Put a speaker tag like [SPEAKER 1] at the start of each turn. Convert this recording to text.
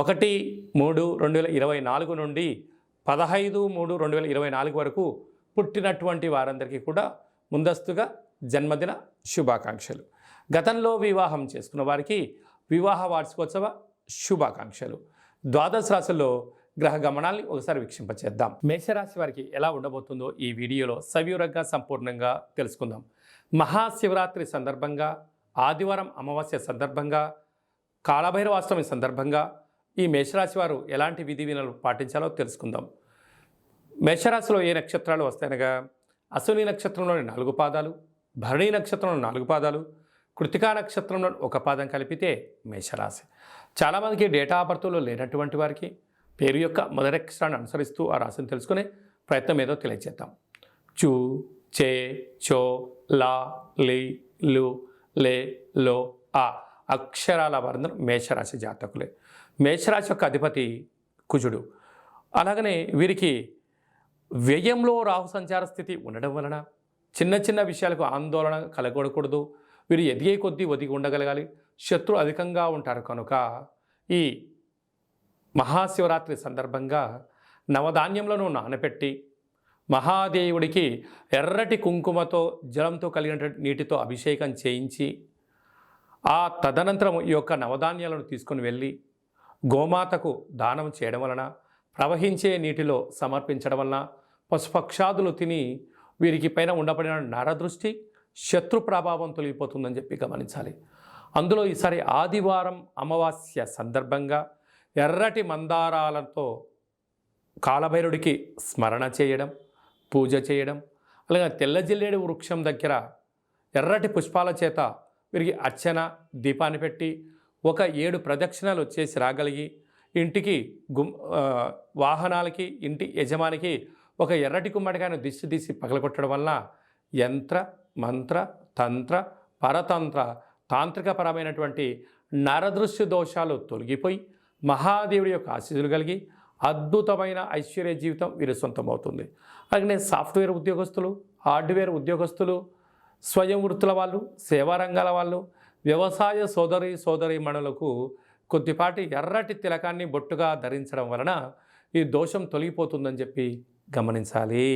[SPEAKER 1] ఒకటి మూడు రెండు వేల ఇరవై నాలుగు నుండి పదహైదు మూడు రెండు వేల ఇరవై నాలుగు వరకు పుట్టినటువంటి వారందరికీ కూడా ముందస్తుగా జన్మదిన శుభాకాంక్షలు. గతంలో వివాహం చేసుకున్న వారికి వివాహ వార్షికోత్సవ శుభాకాంక్షలు. ద్వాదశ రాశుల్లో గ్రహ గమనాల్ని ఒకసారి వీక్షింపచేద్దాం. మేషరాశి వారికి ఎలా ఉండబోతుందో ఈ వీడియోలో సవివరంగా సంపూర్ణంగా తెలుసుకుందాం. మహాశివరాత్రి సందర్భంగా ఆదివారం అమావాస్య సందర్భంగా కాళభైరవాష్టమి సందర్భంగా ఈ మేషరాశి వారు ఎలాంటి విధి వినలు పాటించాలో తెలుసుకుందాం. మేషరాశిలో ఏ నక్షత్రాలు వస్తాయనగా అశ్విని నక్షత్రంలోని నాలుగు పాదాలు భరణి నక్షత్రంలో నాలుగు పాదాలు కృతికా నక్షత్రంలో ఒక పాదం కలిపితే మేషరాశి. చాలామందికి డేటా ఆపర్తులు లేనటువంటి వారికి పేరు యొక్క మొదటి అక్షరాన్ని అనుసరిస్తూ ఆ రాశిని తెలుసుకునే ప్రయత్నం ఏదో తెలియజేద్దాం చూ చే చో లా లి లు లే లో ఆ అక్షరాల వర్ణం మేషరాశి జాతకులే. మేషరాశి యొక్క అధిపతి కుజుడు. అలాగనే వీరికి వ్యయంలో రాహు సంచార స్థితి ఉండడం వలన చిన్న చిన్న విషయాలకు ఆందోళన కలగకూడదు. వీరు ఎదిగే కొద్దీ ఒదిగి ఉండగలగాలి. శత్రు అధికంగా ఉంటారు కనుక ఈ మహాశివరాత్రి సందర్భంగా నవధాన్యములను నానపెట్టి మహాదేవుడికి ఎర్రటి కుంకుమతో జలంతో కలిగినటువంటి నీటితో అభిషేకం చేయించి ఆ తదనంతరం ఈ యొక్క నవధాన్యాలను తీసుకొని వెళ్ళి గోమాతకు దానం చేయడం వలన ప్రవహించే నీటిలో సమర్పించడం వలన పశుపక్షాదులు తిని వీరికి పైన ఉండబడిన నరదృష్టి శత్రు ప్రభావం తొలగిపోతుందని చెప్పి గమనించాలి. అందులో ఈసారి ఆదివారం అమావాస్య సందర్భంగా ఎర్రటి మందారాలతో కాలభైరుడికి స్మరణ చేయడం పూజ చేయడం అలాగే తెల్లజిల్లేడు వృక్షం దగ్గర ఎర్రటి పుష్పాల చేత వీరికి అర్చన దీపాన్ని పెట్టి ఒక ఏడు ప్రదక్షిణలు చేసి రాగలిగి ఇంటికి గుమ్ వాహనాలకి ఇంటి యజమానికి ఒక ఎర్రటి గుమ్మడికాయను దిష్టి తీసి పగలగొట్టడం వల్ల యంత్ర మంత్ర తంత్ర పరతంత్ర తాంత్రికపరమైనటువంటి నరదృశ్య దోషాలు తొలగిపోయి మహాదేవుడి యొక్క ఆశీస్సులు కలిగి అద్భుతమైన ఐశ్వర్య జీవితం వీరి సొంతమవుతుంది. అలాగే సాఫ్ట్వేర్ ఉద్యోగస్తులు హార్డ్వేర్ ఉద్యోగస్తులు స్వయం వృత్తుల వాళ్ళు సేవా రంగాల వాళ్ళు వ్యవసాయ సోదరి సోదరి మణులకు కొద్దిపాటి ఎర్రటి తిలకాన్ని బొట్టుగా ధరించడం వలన ఈ దోషం తొలగిపోతుందని చెప్పి గమనించాలి.